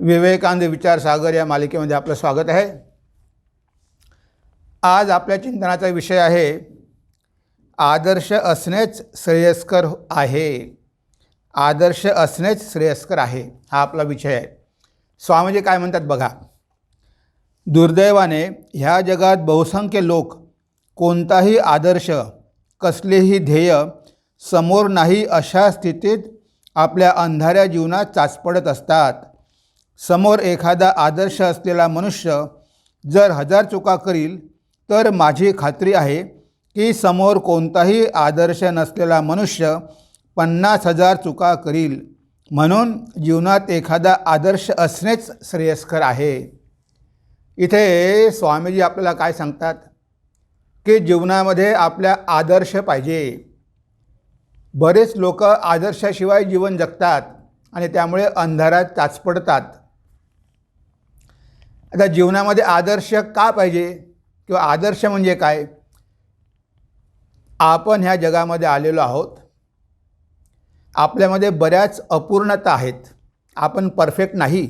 विवेकानंद विचार सागर या मालिकेमध्ये आपलं स्वागत आहे. आज आपल्या चिंतनाचा विषय आहे आदर्श असणेच श्रेयस्कर आहे. आदर्श असणेच श्रेयस्कर आहे हा आपला विषय आहे. स्वामीजी काय म्हणतात बघा दुर्दैवाने ह्या जगात बहुसंख्य लोक कोणताही आदर्श कसलेही ध्येय समोर नाही अशा स्थितीत आपल्या अंधाऱ्या जीवनात चाचपडत असतात. समोर एखादा आदर्श असलेला मनुष्य जर हजार चुका करील तर माझी खात्री आहे की समोर कोणताही आदर्श नसलेला मनुष्य पन्नास हजार चुका करील. म्हणून जीवनात एखादा आदर्श असणेच श्रेयस्कर आहे. इथे स्वामीजी आपल्याला काय सांगतात? की जीवनामध्ये आपल्या आदर्श पाहिजे. बरेच लोक आदर्शाशिवाय जीवन जगतात आणि त्यामुळे अंधारात चाचपडतात. आता जीवनामध्ये आदर्श का पाहिजे किंवा आदर्श म्हणजे काय? आपण ह्या जगामध्ये आलेलो आहोत. आपल्यामध्ये बऱ्याच अपूर्णता आहेत. आपण परफेक्ट नाही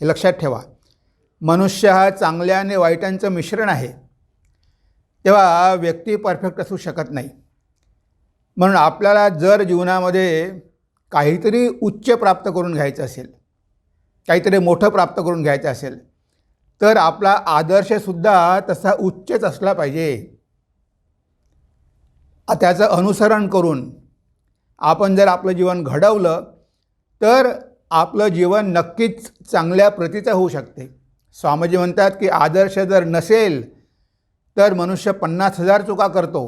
हे लक्षात ठेवा. मनुष्य हा चांगल्या आणि वाईटांचं मिश्रण आहे. तेव्हा व्यक्ती परफेक्ट असू शकत नाही. म्हणून आपल्याला जर जीवनामध्ये काहीतरी उच्च प्राप्त करून घ्यायचं असेल काहीतरी मोठं प्राप्त करून घ्यायचं असेल तर आपला आदर्शसुद्धा तसा उच्चच असला पाहिजे. त्याचं अनुसरण करून आपण जर आपलं जीवन घडवलं तर आपलं जीवन नक्कीच चांगल्या प्रतीचं होऊ शकते. स्वामीजी म्हणतात की आदर्श जर नसेल तर मनुष्य पन्नास हजार चुका करतो.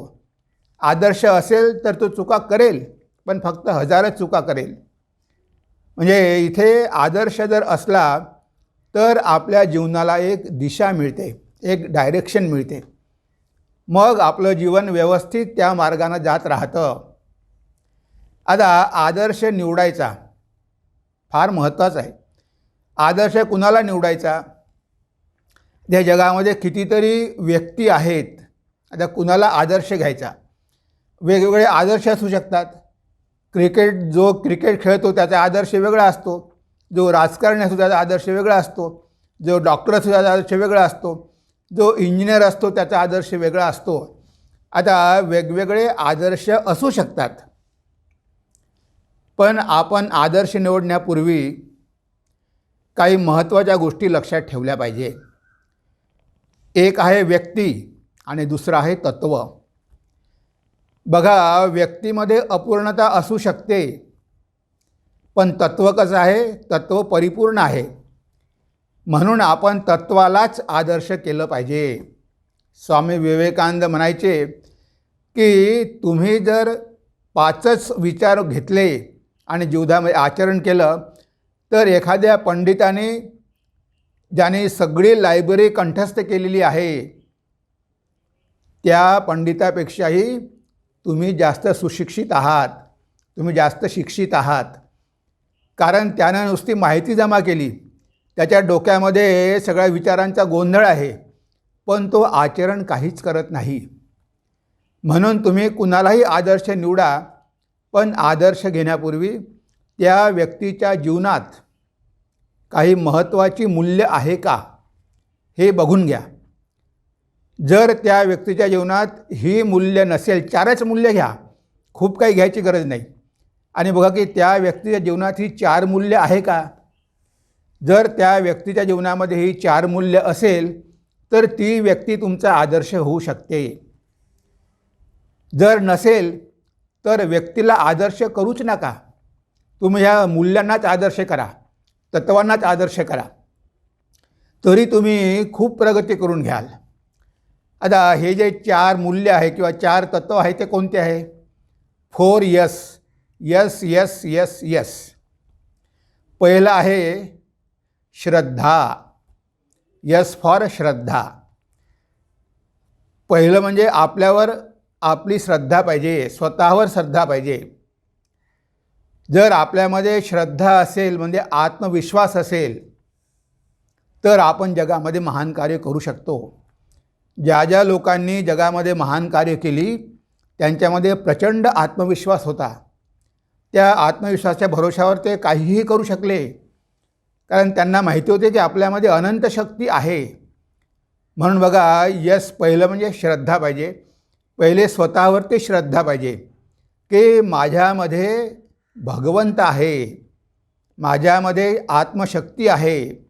आदर्श असेल तर तो चुका करेल पण फक्त हजारच चुका करेल. म्हणजे इथे आदर्श जर असला तर आपल्या जीवनाला एक दिशा मिळते एक डायरेक्शन मिळते. मग आपलं जीवन व्यवस्थित त्या मार्गानं जात राहतं. आता आदर्श निवडायचा फार महत्त्वाचा आहे. आदर्श कुणाला निवडायचा? त्या जगामध्ये कितीतरी व्यक्ती आहेत. आता कुणाला आदर्श घ्यायचा? वेगवेगळे आदर्श असू शकतात. क्रिकेट जो क्रिकेट खेळतो त्याचा आदर्श वेगळा असतो. जो राजकारणी असतो त्याचा आदर्श वेगळा असतो जो डॉक्टर असतो त्याचा आदर्श वेगळा असतो जो इंजिनियर असतो त्याचा आदर्श वेगळा असतो. आता वेगवेगळे आदर्श असू शकतात. पण आपण आदर्श निवडण्यापूर्वी काही महत्त्वाच्या गोष्टी लक्षात ठेवल्या पाहिजे एक आहे व्यक्ती आणि दुसरं आहे तत्त्व बघा व्यक्तीमध्ये अपूर्णता असू शकते. पण तत्त्व कसं आहे? तत्त्व परिपूर्ण आहे. म्हणून आपण तत्त्वालाच आदर्श केलं पाहिजे. स्वामी विवेकानंद म्हणायचे की तुम्ही जर पाचच विचार घेतले आणि जीवधामध्ये आचरण केलं तर एखाद्या पंडिताने ज्याने सगळी लायब्ररी कंठस्थ केलेली आहे त्या पंडितापेक्षाही तुम्ही जास्त सुशिक्षित आहात. तुम्ही जास्त शिक्षित आहात. कारण त्यानं नुसती माहिती जमा केली. त्याच्या डोक्यामध्ये सगळ्या विचारांचा गोंधळ आहे. पण तो आचरण काहीच करत नाही. म्हणून तुम्ही कुणालाही आदर्श निवडा पण आदर्श घेण्यापूर्वी त्या व्यक्तीच्या जीवनात काही महत्त्वाची मूल्य आहे का हे बघून घ्या. जर त्या व्यक्तीच्या जीवनात ही मूल्य नसेल चारच मूल्य घ्या. खूप काही घ्यायची गरज नाही. आणि बघा की त्या व्यक्तीच्या जीवनात ही चार मूल्य आहे का? जर त्या व्यक्तीच्या जीवनामध्ये ही चार मूल्य असेल तर ती व्यक्ती तुमचा आदर्श होऊ शकते. जर नसेल तर व्यक्तीला आदर्श करूच नका. तुम्ही ह्या मूल्यांनाच आदर्श करा तत्वांनाच आदर्श करा. तरी तुम्ही खूप प्रगती करून घ्याल. आता हे जे चार मूल्य आहे किंवा चार तत्व आहे ते कोणते आहे? Four yes yes yes yes yes पहिलं आहे श्रद्धा. यस फॉर श्रद्धा. पहिलं म्हणजे आपल्यावर आपली श्रद्धा पाहिजे स्वतःवर श्रद्धा पाहिजे. जर आपल्यामध्ये श्रद्धा असेल म्हणजे आत्मविश्वास असेल तर आपण जगामध्ये महान कार्य करू शकतो. ज्या ज्या लोकांनी जगामध्ये महान कार्य केली त्यांच्यामध्ये प्रचंड आत्मविश्वास होता. त्या आत्मविश्वासाच्या भरोशावर ते काहीही करू शकले. कारण त्यांना माहिती होते की आपल्यामध्ये अनंत शक्ती आहे. म्हणून बघा यस पहिलं म्हणजे श्रद्धा पाहिजे. पहिले स्वतःवर ते श्रद्धा पाहिजे. की माझ्यामध्ये भगवंत आहे. माझ्यामध्ये आत्मशक्ती आहे.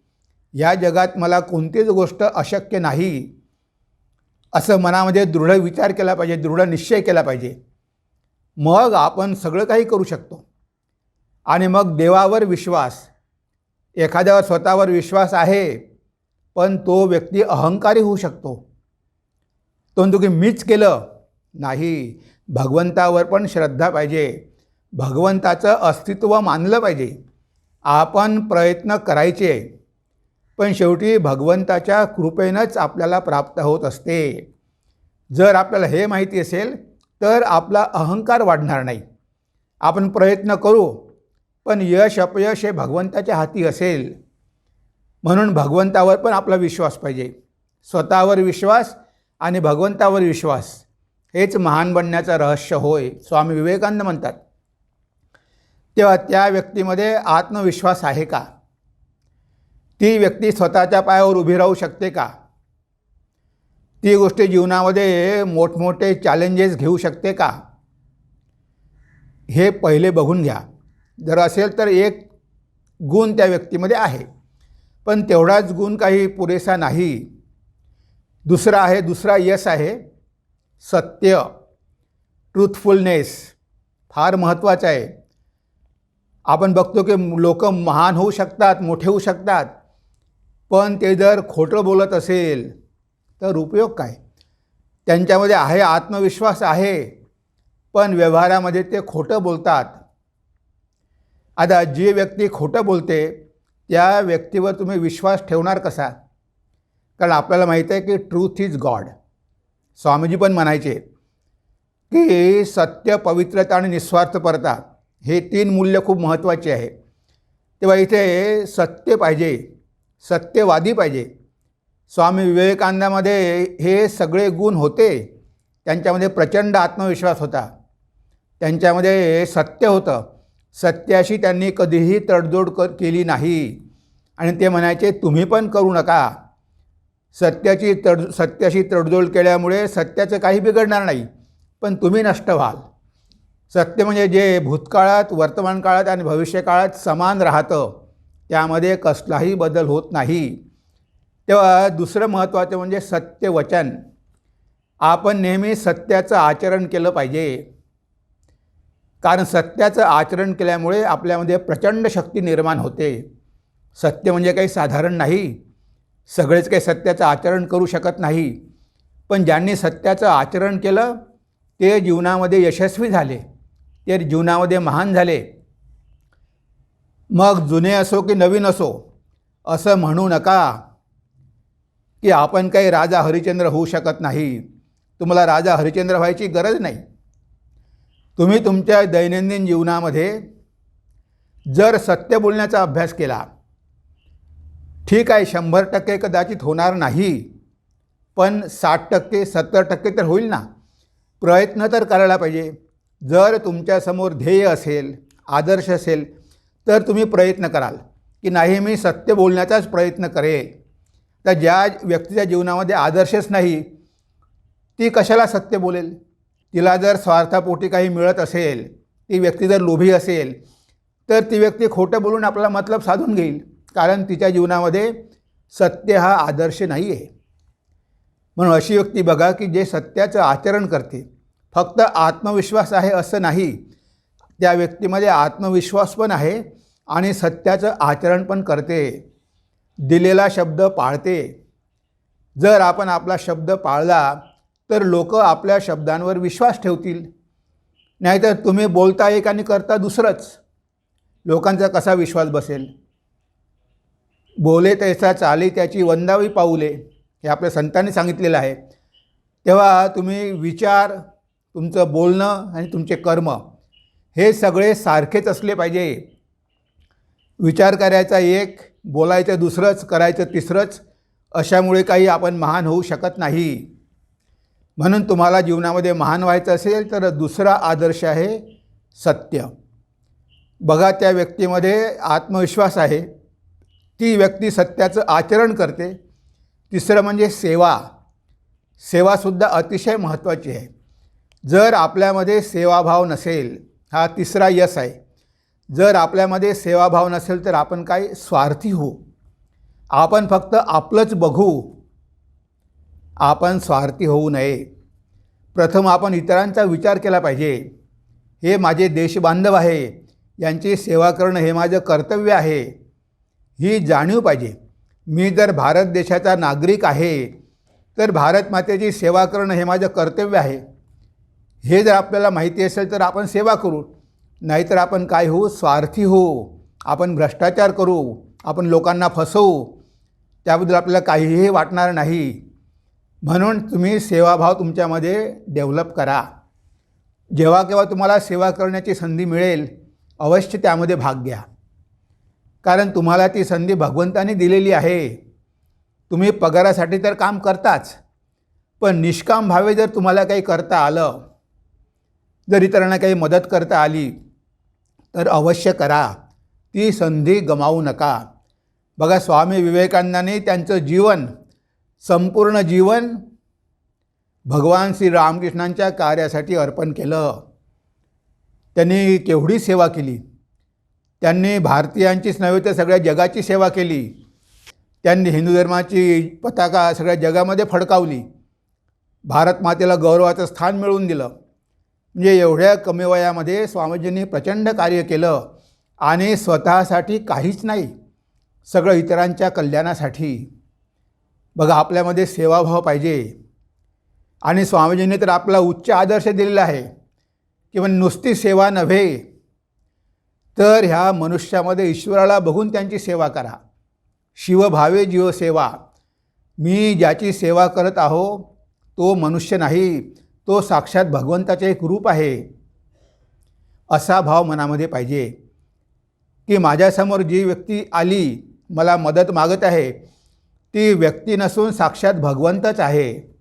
या जगात मला कोणतीच गोष्ट अशक्य नाही. असं मनामध्ये दृढ विचार केला पाहिजे दृढ निश्चय केला पाहिजे. मग आपण सगळं काही करू शकतो. आणि मग देवावर विश्वास एखाद्यावर स्वतःवर विश्वास आहे पण तो व्यक्ती अहंकारी होऊ शकतो. तो की मीच केलं नाही भगवंतावर पण श्रद्धा पाहिजे भगवंताचं अस्तित्व मानलं पाहिजे आपण प्रयत्न करायचे पण शेवटी भगवंताच्या कृपेनंच आपल्याला प्राप्त होत असते. जर आपल्याला हे माहिती असेल तर आपला अहंकार वाढणार नाही. आपण प्रयत्न करू पण यश अपयश हे भगवंताच्या हाती असेल. म्हणून भगवंतावर पण आपला विश्वास पाहिजे. स्वतःवर विश्वास आणि भगवंतावर विश्वास हेच महान बनण्याचं रहस्य होय स्वामी विवेकानंद म्हणतात. तेव्हा त्या व्यक्तीमध्ये आत्मविश्वास आहे का? ती व्यक्ती स्वतःच्या पायावर उभी राहू शकते का? ती गोष्ट जीवनामध्ये मोठमोठे चॅलेंजेस घेऊ शकते का? हे पहिले बघून घ्या. जर असेल तर एक गुण त्या व्यक्तीमध्ये आहे. पण तेवढाच गुण काही पुरेसा नाही. दुसरा आहे दुसरा यश आहे. सत्य ट्रूथफुलनेस फार महत्त्वाचं आहे. आपण बघतो की लोक महान होऊ शकतात मोठे होऊ शकतात. पण ते जर खोटं बोलत असेल तर उपयोग काय? त्यांच्यामध्ये आहे आत्मविश्वास आहे पण व्यवहारामध्ये ते खोटं बोलतात. आता जी व्यक्ती खोटं बोलते त्या व्यक्तीवर तुम्ही विश्वास ठेवणार कसा? कारण आपल्याला माहीत आहे की ट्रूथ इज गॉड स्वामीजी पण म्हणायचे की सत्य पवित्रता आणि निस्वार्थपरता हे तीन मूल्य खूप महत्त्वाचे आहे. तेव्हा इथे सत्य पाहिजे सत्यवादी पाहिजे. स्वामी विवेकानंदामध्ये हे सगळे गुण होते. त्यांच्यामध्ये प्रचंड आत्मविश्वास होता. त्यांच्यामध्ये सत्य होतं. सत्याशी त्यांनी कधीही तडजोड क केली नाही. आणि ते म्हणायचे तुम्ही पण करू नका. सत्याची तड सत्याशी तडजोड केल्यामुळे सत्याचं काही बिघडणार नाही पण तुम्ही नष्ट व्हाल. सत्य म्हणजे जे भूतकाळात वर्तमान काळात आणि भविष्यकाळात समान राहतं. त्यामध्ये कसलाही बदल होत नाही. तेव्हा दुसरं महत्त्वाचं म्हणजे सत्यवचन. आपण नेहमी सत्याचं आचरण केलं पाहिजे. कारण सत्याचं आचरण केल्यामुळे आपल्यामध्ये प्रचंड शक्ती निर्माण होते. सत्य म्हणजे काही साधारण नाही. सगळेच काही सत्याचं आचरण करू शकत नाही. पण ज्यांनी सत्याचं आचरण केलं ते जीवनामध्ये यशस्वी झाले. ते जीवनामध्ये महान झाले. मग जुने असो की नवीन असो असं म्हणू नका. की आपण काही राजा हरिचंद्र होऊ शकत नाही. तुम्हाला राजा हरिचंद्र व्हायची गरज नाही. तुम्ही तुमच्या दैनंदिन जीवनामध्ये जर सत्य बोलण्याचा अभ्यास केला ठीक आहे शंभर टक्के कदाचित होणार नाही पण साठ टक्के सत्तर टक्के तर होईल ना. प्रयत्न तर करायला पाहिजे. जर तुमच्यासमोर ध्येय असेल आदर्श असेल तर तुम्ही प्रयत्न कराल. की नाही मी सत्य बोलण्याचाच प्रयत्न करेल तर ज्या व्यक्तीच्या जीवनामध्ये आदर्शच नाही ती कशाला सत्य बोलेल? तिला जर स्वार्थापोटी काही मिळत असेल ती व्यक्ती जर लोभी असेल तर ती व्यक्ती खोटं बोलून आपला मतलब साधून घेईल. कारण तिच्या जीवनामध्ये सत्य हा आदर्श नाही आहे म्हणून अशी व्यक्ती बघा की जे सत्याचं आचरण करते. फक्त आत्मविश्वास आहे असं नाही. त्या व्यक्तीमध्ये आत्मविश्वास पण आहे आणि सत्याचं आचरण पण करते. दिलेला शब्द पाळते. जर आपण आपला शब्द पाळला तर लोक आपल्या शब्दांवर विश्वास ठेवतील. नाहीतर तुम्ही बोलता एक आणि करता दुसरंच. लोकांचा कसा विश्वास बसेल? बोले तैसा चाली त्याची वंदावी पाऊले हे आपल्या संतांनी सांगितलेलं आहे. तेव्हा तुम्ही विचार तुमचं बोलणं आणि तुमचे कर्म हे सगळे सारखेच असले पाहिजे. विचार करायचा एक बोलायचं दुसरंच करायचं तिसरंच अशामुळे काही आपण महान होऊ शकत नाही. म्हणून तुम्हाला जीवनामध्ये महान व्हायचं असेल तर दुसरा आदर्श आहे सत्य. बघा त्या व्यक्तीमध्ये आत्मविश्वास आहे. ती व्यक्ती सत्याचं आचरण करते. तिसरं म्हणजे सेवा. सेवासुद्धा अतिशय महत्त्वाची आहे. जर आपल्यामध्ये सेवाभाव नसेल हा तिसरा यश आहे. जर आपल्यामध्ये सेवाभाव नसेल तर आपण काय स्वार्थी होऊ? आपण फक्त आपलंच बघू. आपण स्वार्थी होऊ नये. प्रथम आपण इतरांचा विचार केला पाहिजे. हे माझे देशबांधव आहे. यांची सेवा करणं हे माझं कर्तव्य आहे. ही जाणीव पाहिजे. मी जर भारत देशाचा नागरिक आहे तर भारत मातेची सेवा करणं हे माझं कर्तव्य आहे. हे जर आपल्याला माहिती असेल तर आपण सेवा करू. नाहीतर आपण काय होऊ? स्वार्थी होऊ. आपण भ्रष्टाचार करू. आपण लोकांना फसवू. त्याबद्दल आपल्याला काहीही वाटणार नाही. म्हणून तुम्ही सेवाभाव तुमच्यामध्ये डेव्हलप करा. जेव्हा केव्हा तुम्हाला सेवा करण्याची संधी मिळेल अवश्य त्यामध्ये भाग घ्या. कारण तुम्हाला ती संधी भगवंताने दिलेली आहे. तुम्ही पगारासाठी तर काम करताच पण निष्काम भावे जर तुम्हाला काही करता आलं जर इतरांना काही मदत करता आली तर अवश्य करा. ती संधी गमावू नका. बघा स्वामी विवेकानंदांनी त्यांचं जीवन संपूर्ण जीवन भगवान श्री रामकृष्णांच्या कार्यासाठी अर्पण केलं. त्यांनी केवढी सेवा केली? त्यांनी भारतीयांचीच नव्हे तर सगळ्या जगाची सेवा केली. त्यांनी हिंदू धर्माची पताका सगळ्या जगामध्ये फडकावली. भारत मातेला गौरवाचं स्थान मिळवून दिलं. म्हणजे एवढ्या कमी वयामध्ये स्वामीजींनी प्रचंड कार्य केलं आणि स्वतःसाठी काहीच नाही सगळं इतरांच्या कल्याणासाठी. बघा आपल्यामध्ये सेवाभाव पाहिजे. आणि स्वामीजींनी तर आपला उच्च आदर्श दिलेला आहे. की नुसती सेवा नव्हे तर ह्या मनुष्यामध्ये ईश्वराला बघून त्यांची सेवा करा. शिवभावे जीवसेवा. मी ज्याची सेवा करत आहो तो मनुष्य नाही. तो साक्षात भगवंताचे एक रूप आहे. असा भाव मनामध्ये पाहिजे. की माझ्यासमोर जी व्यक्ती आली मला मदत मागत आहे ती व्यक्ती नसून साक्षात भगवंतच आहे.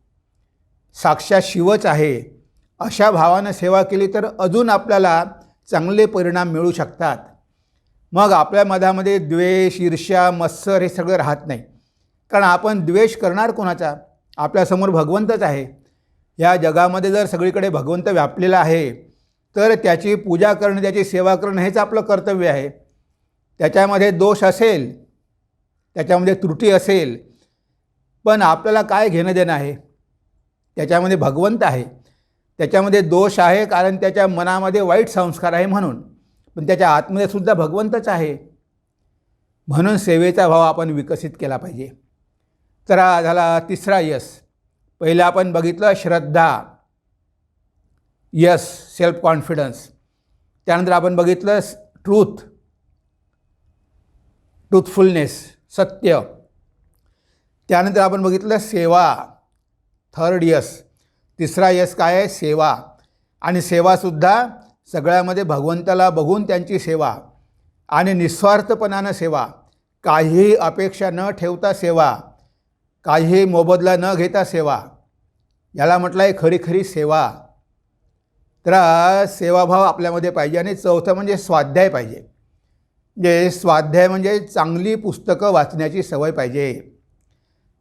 साक्षात शिवच आहे. अशा भावानं सेवा केली तर अजून आपल्याला चांगले परिणाम मिळू शकतात. मग आपल्या मधामध्ये द्वेष ईर्ष्या मत्सर हे सगळं राहत नाही. कारण आपण द्वेष करणार कोणाचा? आपल्यासमोर भगवंतच आहे. या जगामध्ये जर सगळीकडे भगवंत व्यापलेला आहे तर त्याची पूजा करणं त्याची सेवा करणं हेच आपलं कर्तव्य आहे. त्याच्यामध्ये दोष असेल त्याच्यामध्ये त्रुटी असेल पण आपल्याला काय घेणं देणं आहे? त्याच्यामध्ये भगवंत आहे. त्याच्यामध्ये दोष आहे कारण त्याच्या मनामध्ये वाईट संस्कार आहे म्हणून पण त्याच्या आतमध्ये सुद्धा भगवंतच आहे. म्हणून सेवेचा भाव आपण विकसित केला पाहिजे. तर झाला तिसरा यश. पहिलं आपण बघितलं श्रद्धा यस सेल्फ कॉन्फिडन्स त्यानंतर आपण बघितलं ट्रूथ ट्रूथफुलनेस सत्य. त्यानंतर आपण बघितलं सेवा थर्ड यस तिसरा यस काय आहे? सेवा. आणि सेवासुद्धा सगळ्यामध्ये भगवंताला बघून त्यांची सेवा आणि निस्वार्थपणानं सेवा. काहीही अपेक्षा न ठेवता सेवा. काही मोबदला न घेता सेवा. याला म्हटलं आहे खरी खरी सेवा. तर सेवाभाव आपल्यामध्ये पाहिजे आणि चौथं म्हणजे स्वाध्याय पाहिजे. म्हणजे स्वाध्याय म्हणजे चांगली पुस्तकं वाचण्याची सवय पाहिजे.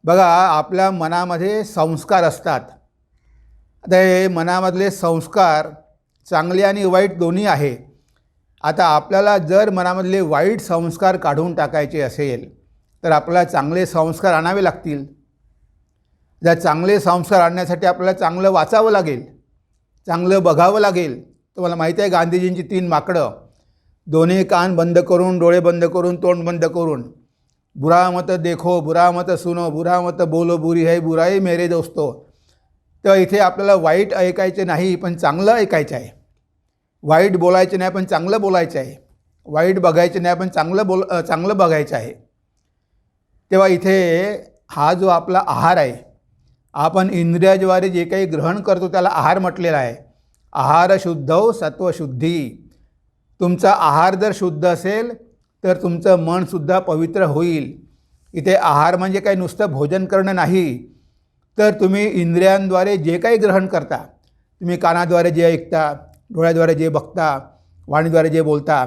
बघा आपल्या मनामध्ये संस्कार असतात. आता हे मनामधले संस्कार चांगले आणि वाईट दोन्ही आहे. आता आपल्याला जर मनामधले वाईट संस्कार काढून टाकायचे असेल तर आपल्याला चांगले संस्कार आणावे लागतील. ज्या चांगले संस्कार आणण्यासाठी आपल्याला चांगलं वाचावं लागेल चांगलं बघावं लागेल. तुम्हाला माहिती आहे गांधीजींची तीन माकडं. दोन्ही कान बंद करून डोळे बंद करून तोंड बंद करून. बुरा मत देखो बुरा मत सुनो बुरा मत बोलो बुरी है बुराई मेरे दोस्तो. तर इथे आपल्याला वाईट ऐकायचे नाही पण चांगलं ऐकायचं आहे. वाईट बोलायचं नाही पण चांगलं बोलायचं आहे. वाईट बघायचं नाही पण चांगलं बोल चांगलं बघायचं आहे. तेव्हा इथे हा जो आपला आहार आहे आपण इंद्रियाद्वारे जे काही ग्रहण करतो त्याला आहार म्हटलेला आहे. आहार शुद्ध हो, सत्वशुद्धी तुमचा आहार जर शुद्ध असेल तर तुमचं मनसुद्धा पवित्र होईल. इथे आहार म्हणजे काही नुसतं भोजन करणं नाही. तर तुम्ही इंद्रियांद्वारे जे काही ग्रहण करता तुम्ही कानाद्वारे जे ऐकता डोळ्याद्वारे जे बघता वाणीद्वारे जे बोलता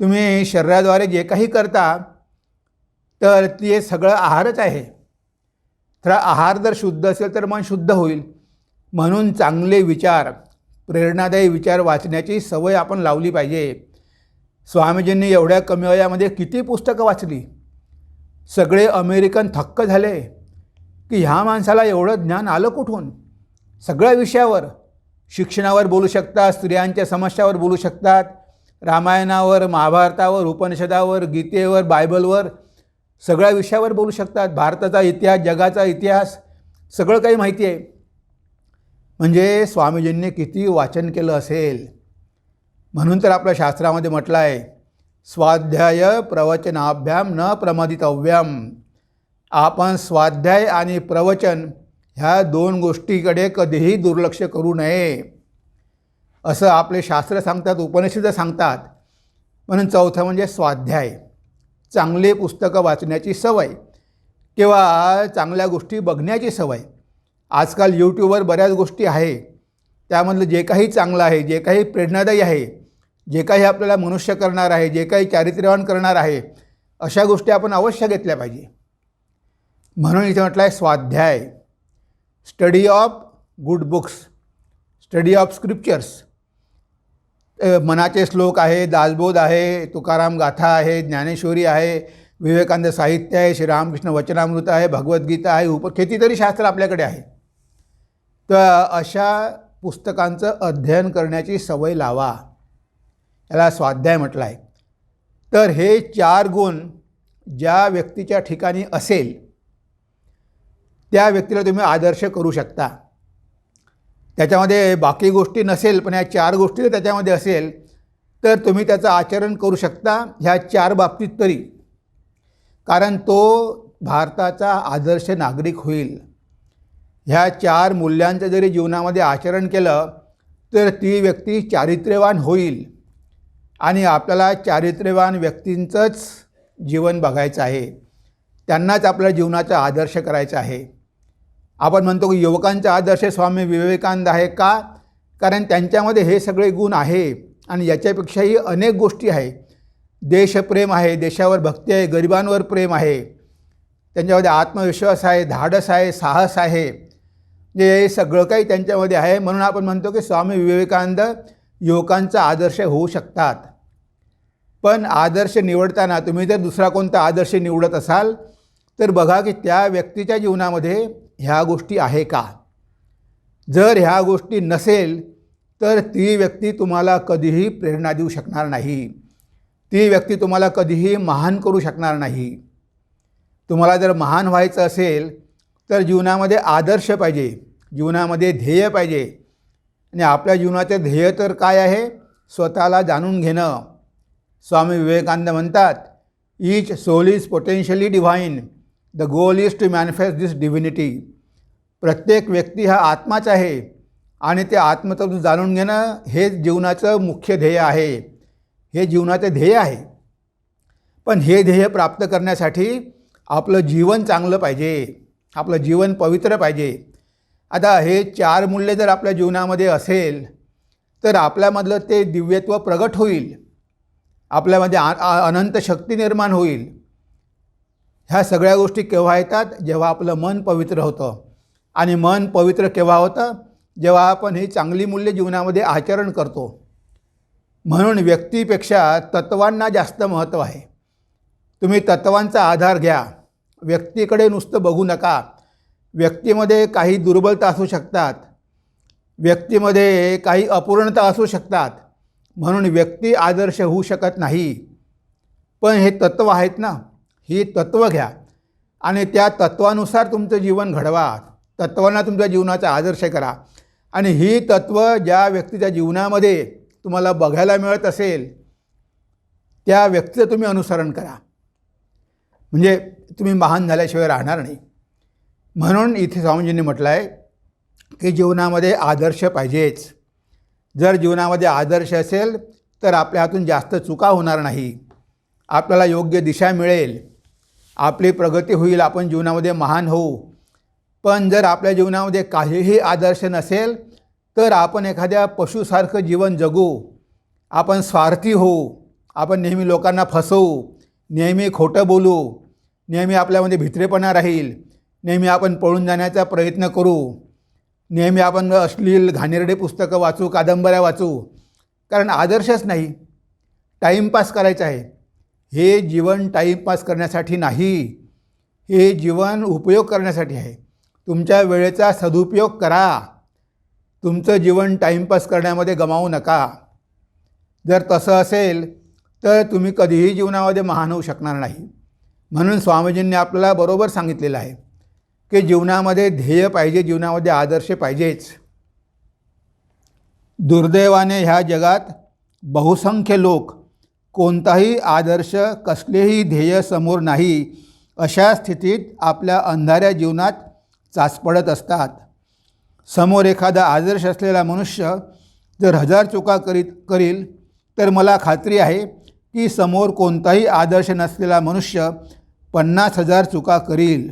तुम्ही शरीराद्वारे जे काही करता तर ते सगळं आहारच आहे. तर आहार जर शुद्ध असेल तर मन शुद्ध होईल. म्हणून चांगले विचार प्रेरणादायी विचार वाचण्याची सवय आपण लावली पाहिजे. स्वामीजींनी एवढ्या कमी वयामध्ये किती पुस्तकं वाचली? सगळे अमेरिकन थक्क झाले. की ह्या माणसाला एवढं ज्ञान आलं कुठून? सगळ्या विषयावर. शिक्षणावर बोलू शकतात स्त्रियांच्या समस्यावर बोलू शकतात. रामायणावर महाभारतावर उपनिषदावर गीतेवर बायबलवर सगळ्या विषयावर बोलू शकतात. भारताचा इतिहास जगाचा इतिहास सगळं काही माहिती आहे. म्हणजे स्वामीजींनी किती वाचन केलं असेल? म्हणून तर आपल्या शास्त्रामध्ये म्हटलं आहे स्वाध्याय प्रवचनाभ्याम न प्रमदितव्यम. आपण स्वाध्याय आणि प्रवचन ह्या दोन गोष्टीकडे कधीही दुर्लक्ष करू नये. असं आपले शास्त्र सांगतात उपनिषद सांगतात. म्हणून चौथं म्हणजे स्वाध्याय. चांगले पुस्तकं वाचण्याची सवय किंवा चांगल्या गोष्टी बघण्याची सवय. आजकाल यूट्यूबवर बऱ्याच गोष्टी आहे. त्यामधलं जे काही चांगलं आहे जे काही प्रेरणादायी आहे जे काही आपल्याला मनुष्य करणार आहे जे काही चारित्र्यवान करणार आहे अशा गोष्टी आपण अवश्य घेतल्या पाहिजे. म्हणून इथे म्हटलं आहे स्वाध्याय. Study of good books study of scriptures मनाचे श्लोक आहे दासबोध आहे तुकाराम गाथा आहे ज्ञानेश्वरी आहे विवेकानंद साहित्य आहे श्रीरामकृष्ण वचनामृत आहे भगवद्गीता आहे उप कितीतरी शास्त्र आपल्याकडे आहे. तर अशा पुस्तकांचं अध्ययन करण्याची सवय लावा. याला स्वाध्याय म्हटला आहे तर हे चार गुण ज्या व्यक्तीच्या ठिकाणी असेल त्या व्यक्तीला तुम्ही आदर्श करू शकता. त्याच्यामध्ये बाकी गोष्टी नसेल पण या चार गोष्टी जर त्याच्यामध्ये असेल तर तुम्ही त्याचं आचरण करू शकता ह्या चार बाबतीत तरी. कारण तो भारताचा आदर्श नागरिक होईल. ह्या चार मूल्यांचं जरी जीवनामध्ये आचरण केलं तर ती व्यक्ती चारित्र्यवान होईल. आणि आपल्याला चारित्र्यवान व्यक्तींचंच जीवन बघायचं आहे. त्यांनाच आपल्या जीवनाचा आदर्श करायचा आहे. आपण म्हणतो की युवकांचा आदर्श स्वामी विवेकानंद आहे का? कारण त्यांच्यामध्ये हे सगळे गुण आहे आणि याच्यापेक्षाही अनेक गोष्टी आहे. देशप्रेम आहे देशावर भक्ती आहे गरिबांवर प्रेम आहे. त्यांच्यामध्ये आत्मविश्वास आहे धाडस आहे साहस आहे. म्हणजे जे सगळं काही त्यांच्यामध्ये आहे. म्हणून आपण म्हणतो की स्वामी विवेकानंद युवकांचा आदर्श होऊ शकतात. पण आदर्श निवडताना तुम्ही जर दुसरा कोणता आदर्श निवडत असाल तर बघा की त्या व्यक्तीच्या जीवनामध्ये ह्या गोष्टी आहे का? जर ह्या गोष्टी नसेल तर ती व्यक्ती तुम्हाला कधीही प्रेरणा देऊ शकणार नाही. ती व्यक्ती तुम्हाला कधीही महान करू शकणार नाही. तुम्हाला जर महान व्हायचं असेल तर जीवनामध्ये आदर्श पाहिजे जीवनामध्ये ध्येय पाहिजे. आणि आपल्या जीवनाचं ध्येय तर काय आहे? स्वतःला जाणून घेणं. स्वामी विवेकानंद म्हणतात each soul is potentially divine the goal is to manifest this divinity प्रत्येक व्यक्ती हा आत्माच आहे आणि ते आत्मतत्व जाणून घेणं हे जीवनाचं मुख्य ध्येय आहे. हे जीवनाचं ध्येय आहे. पण हे ध्येय प्राप्त करण्यासाठी आपलं जीवन चांगलं पाहिजे. आपलं जीवन पवित्र पाहिजे. आता हे चार मूल्य जर आपल्या जीवनामध्ये असेल तर आपल्यामधलं ते दिव्यत्व प्रगट होईल. आपल्यामध्ये अनंत शक्ती निर्माण होईल. ह्या सगळ्या गोष्टी केव्हा येतात? जेव्हा आपलं मन पवित्र होतं. आणि मन पवित्र केव्हा होतं जेव्हा आपण ही चांगली मूल्य जीवनामध्ये आचरण करतो. म्हणून व्यक्तीपेक्षा तत्वांना जास्त महत्त्व आहे. तुम्ही तत्वांचा आधार घ्या. व्यक्तीकडे नुसतं बघू नका. व्यक्तीमध्ये काही दुर्बलता असू शकतात. व्यक्तीमध्ये काही अपूर्णता असू शकतात. म्हणून व्यक्ती आदर्श होऊ शकत नाही. पण हे तत्त्व आहेत ना? ही तत्त्व घ्या. आणि त्या तत्वानुसार तुमचं जीवन घडवा. तत्वांना तुमच्या जीवनाचा आदर्श करा. आणि ही तत्त्व ज्या व्यक्तीच्या जीवनामध्ये तुम्हाला बघायला मिळत असेल त्या व्यक्तीचं तुम्ही अनुसरण करा. म्हणजे तुम्ही महान झाल्याशिवाय राहणार नाही. म्हणून इथे स्वामीजींनी म्हटलं आहे की जीवनामध्ये आदर्श पाहिजेच. जर जीवनामध्ये आदर्श असेल तर आपल्या हातून जास्त चुका होणार नाही. आपल्याला योग्य दिशा मिळेल. आपली प्रगती होईल. आपण जीवनामध्ये महान होऊ. पण जर आपल्या जीवनामध्ये काहीही आदर्श नसेल तर आपण एखाद्या पशुसारखं जीवन जगू. आपण स्वार्थी होऊ. आपण नेहमी लोकांना फसवू. नेहमी खोटं बोलू. नेहमी आपल्यामध्ये भित्रेपणा राहील. नेहमी आपण पळून जाण्याचा प्रयत्न करू. नेहमी आपण अश्लील घाणेरडे पुस्तकं वाचू कादंबऱ्या वाचू. कारण आदर्शच नाही. टाईमपास करायचं आहे. हे जीवन टाईमपास करण्यासाठी नाही. हे जीवन उपयोग करण्यासाठी आहे. तुमच्या वेळेचा सदुपयोग करा. तुमचं जीवन टाईमपास करण्यामध्ये गमावू नका. जर तसं असेल तर तुम्ही कधीही जीवनामध्ये महान होऊ शकणार नाही. म्हणून स्वामीजींनी आपल्याला बरोबर सांगितलेलं आहे की जीवनामध्ये ध्येय पाहिजे जीवनामध्ये आदर्श पाहिजेच. दुर्दैवाने ह्या जगात बहुसंख्य लोक कोणताही आदर्श कसलेही ध्येय समोर नाही अशा स्थितीत आपल्या अंधाऱ्या जीवनात चाचपडत असतात. समोर एखादा आदर्श असलेला मनुष्य जर हजार चुका करीत करील तर मला खात्री आहे की समोर कोणताही आदर्श नसलेला मनुष्य पन्नास हजार चुका करील.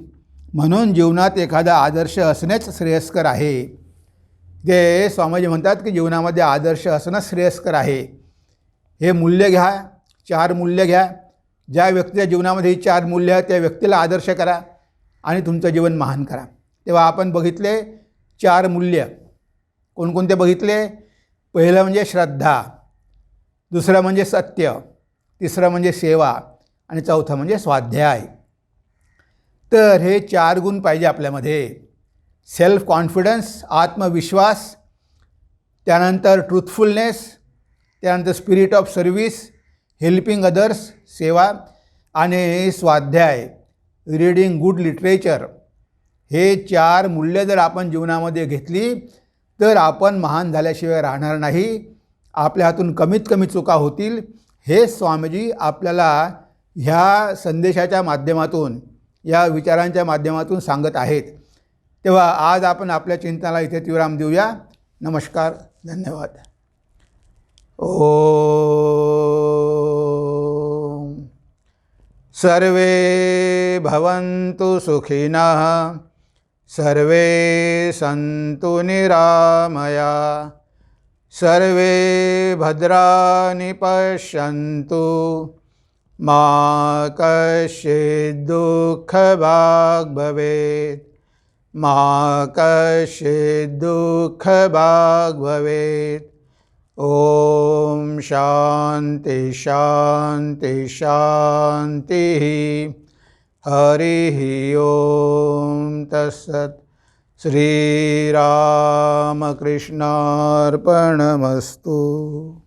म्हणून जीवनात एखादा आदर्श असणेच श्रेयस्कर आहे. जे स्वामीजी म्हणतात की जीवनामध्ये आदर्श असणं श्रेयस्कर आहे. हे मूल्य घ्या चार मूल्य घ्या. ज्या व्यक्तीच्या जीवनामध्ये ही चार मूल्य आहेत त्या व्यक्तीला आदर्श करा आणि तुमचं जीवन महान करा. तेव्हा आपण बघितले चार मूल्य. कोणकोणते बघितले? पहिलं म्हणजे श्रद्धा दुसरं म्हणजे सत्य तिसरं म्हणजे सेवा आणि चौथं म्हणजे स्वाध्याय. तर हे चार गुण पाहिजे आपल्यामध्ये. सेल्फ कॉन्फिडन्स आत्मविश्वास त्यानंतर ट्रूथफुलनेस त्यानंतर spirit of service helping others सेवा आणि स्वाध्याय रीडिंग गुड लिटरेचर हे चार मूल्य जर आपण जीवनामध्ये घेतली तर आपण महान झाल्याशिवाय राहणार नाही. आपल्या हातून कमीत कमी चुका होतील. हे स्वामीजी आपल्याला ह्या संदेशाच्या माध्यमातून या विचारांच्या माध्यमातून सांगत आहेत. तेव्हा आज आपण आपल्या चिंतनाला इथे तिवराम देऊया. नमस्कार धन्यवाद. ओ सर्वे भवन्तु सुखिनः। सर्वे सन्तु निरामया। सर्वे भद्राणि पश्यन्तु। मा कश्चित् दुःखभाग् भवेत्। मा कश्चित् दुःखभाग् भवेत्। ॐ शान्ति शान्ति शान्तिः હરિ ઓમ તત્સત શ્રીરામકૃષ્ણાર્પણમસ્તુ